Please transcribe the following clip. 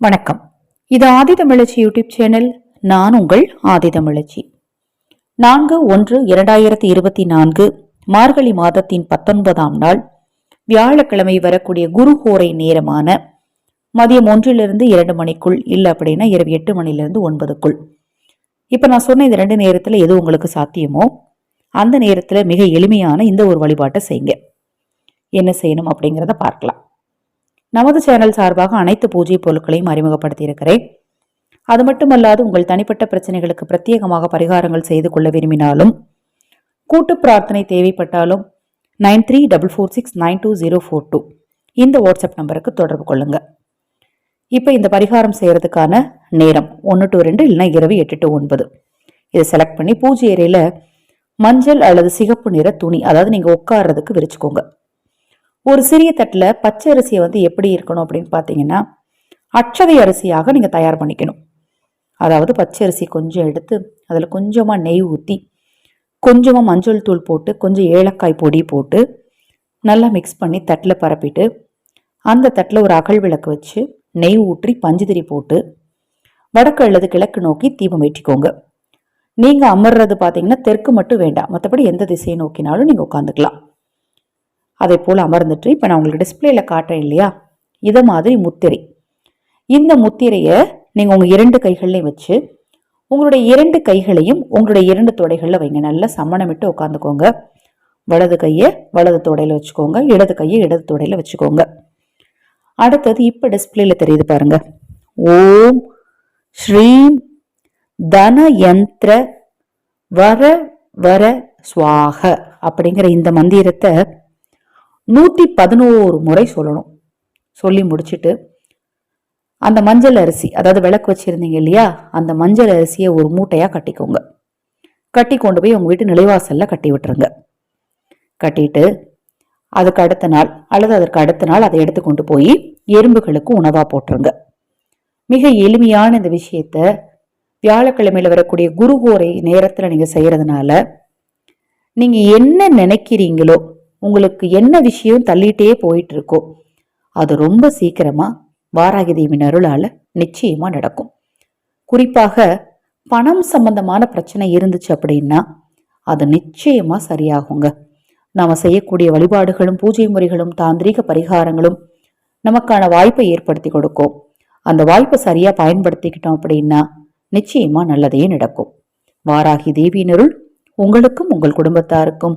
வணக்கம். இது ஆதி தமிழச்சி YouTube channel. நான் உங்கள் ஆதி தமிழச்சி. நான்கு ஒன்று இரண்டாயிரத்தி இருபத்தி நான்கு மார்கழி மாதத்தின் பத்தொன்பதாம் நாள். வியாழக்கிழமை வரக்கூடிய குரு கோரை நேரமான மதியம் ஒன்றிலிருந்து இரண்டு மணிக்குள் இல்லை அப்படின்னா இரவு எட்டு மணிலிருந்து ஒன்பதுக்குள். இப்போ நான் சொன்ன இந்த ரெண்டு நேரத்தில் எது உங்களுக்கு சாத்தியமோ அந்த நேரத்தில் மிக எளிமையான இந்த ஒரு வழிபாட்டை செய்யுங்க. என்ன செய்யணும் அப்படிங்கிறத பார்க்கலாம். நமது சேனல் சார்பாக அனைத்து பூஜை பொருட்களையும் அறிமுகப்படுத்தியிருக்கிறேன். அது மட்டுமல்லாது உங்கள் தனிப்பட்ட பிரச்சனைகளுக்கு பிரத்யேகமாக பரிகாரங்கள் செய்து கொள்ள விரும்பினாலும் கூட்டு பிரார்த்தனை தேவைப்பட்டாலும் nine three double four six nine two zero four two இந்த வாட்ஸ்அப் நம்பருக்கு தொடர்பு கொள்ளுங்க. இப்போ இந்த பரிகாரம் செய்கிறதுக்கான நேரம் ஒன்று டு ரெண்டு இல்லைன்னா இரவு எட்டு டு ஒன்பது. இதை செலக்ட் பண்ணி பூஜை அறையில் மஞ்சள் அல்லது சிகப்பு நிற துணி அதாவது நீங்கள் உட்கார்றதுக்கு விரிச்சுக்கோங்க. ஒரு சிறிய தட்டில் பச்சை அரிசியை வந்து எப்படி இருக்கணும் அப்படின்னு பார்த்தீங்கன்னா அச்சதை அரிசியாக நீங்கள் தயார் பண்ணிக்கணும். அதாவது பச்சை அரிசி கொஞ்சம் எடுத்து அதில் கொஞ்சமாக நெய் ஊற்றி கொஞ்சமாக மஞ்சள் தூள் போட்டு கொஞ்சம் ஏலக்காய் பொடி போட்டு நல்லா மிக்ஸ் பண்ணி தட்டில் பரப்பிட்டு அந்த தட்டில் ஒரு அகல் விளக்கு வச்சு நெய் ஊற்றி பஞ்சுதிரி போட்டு வடக்கு அல்லது கிழக்கு நோக்கி தீபம் ஏற்றிக்கோங்க. நீங்கள் அமர்றது பார்த்தீங்கன்னா தெற்கு மட்டும் வேண்டாம். மற்றபடி எந்த திசையை நோக்கினாலும் நீங்கள் உட்காந்துக்கலாம் அதை போல் அமர்ந்துட்டு இப்போ நான் உங்களுக்கு டிஸ்பிளேல காட்டுறேன் இல்லையா? இதை மாதிரி முத்திரை. இந்த முத்திரையை நீங்கள் உங்கள் இரண்டு கைகள்லையும் வச்சு உங்களுடைய இரண்டு கைகளையும் உங்களுடைய இரண்டு தொடைகளில் வைங்க. நல்லா சமணமிட்டு உட்காந்துக்கோங்க. வலது கையை வலது தொடையில் வச்சுக்கோங்க. இடது கையை இடது தொடையில் வச்சுக்கோங்க. அடுத்தது இப்போ டிஸ்பிளேல தெரியுது பாருங்க. ஓம் ஸ்ரீம் தன யந்திர வர வர சுவாக அப்படிங்கிற இந்த மந்திரத்தை நூற்றி பதினோரு முறை சொல்லணும். சொல்லி முடிச்சுட்டு அந்த மஞ்சள் அரிசி அதாவது விளக்கு வச்சிருந்தீங்க இல்லையா? அந்த மஞ்சள் அரிசியை ஒரு மூட்டையாக கட்டிக்கோங்க. கட்டி கொண்டு போய் உங்கள் வீட்டு நிலைவாசலில் கட்டி விட்டுருங்க. கட்டிட்டு அதுக்கு அடுத்த நாள் அல்லது அதற்கு அடுத்த நாள் அதை எடுத்து கொண்டு போய் எறும்புகளுக்கு உணவாக போட்டுருங்க. மிக எளிமையான இந்த விஷயத்த வியாழக்கிழமையில் வரக்கூடிய குருகோரை நேரத்தில் நீங்கள் செய்கிறதுனால நீங்கள் என்ன நினைக்கிறீங்களோ உங்களுக்கு என்ன விஷயம் தள்ளிட்டே போயிட்டு இருக்கோ அது ரொம்ப சீக்கிரமா வாராகி தேவியின் அருளால நிச்சயமா நடக்கும். குறிப்பாக பணம் சம்பந்தமான பிரச்சனை இருந்துச்சு அப்படின்னா அது நிச்சயமா சரியாகுங்க. நாம செய்யக்கூடிய வழிபாடுகளும் பூஜை முறைகளும் தாந்திரீக பரிகாரங்களும் நமக்கான வாய்ப்பை ஏற்படுத்தி கொடுக்கும். அந்த வாய்ப்பை சரியா பயன்படுத்திக்கிட்டோம் அப்படின்னா நிச்சயமா நல்லதே நடக்கும். வாராகி தேவியினருள் உங்களுக்கும் உங்கள் குடும்பத்தாருக்கும்.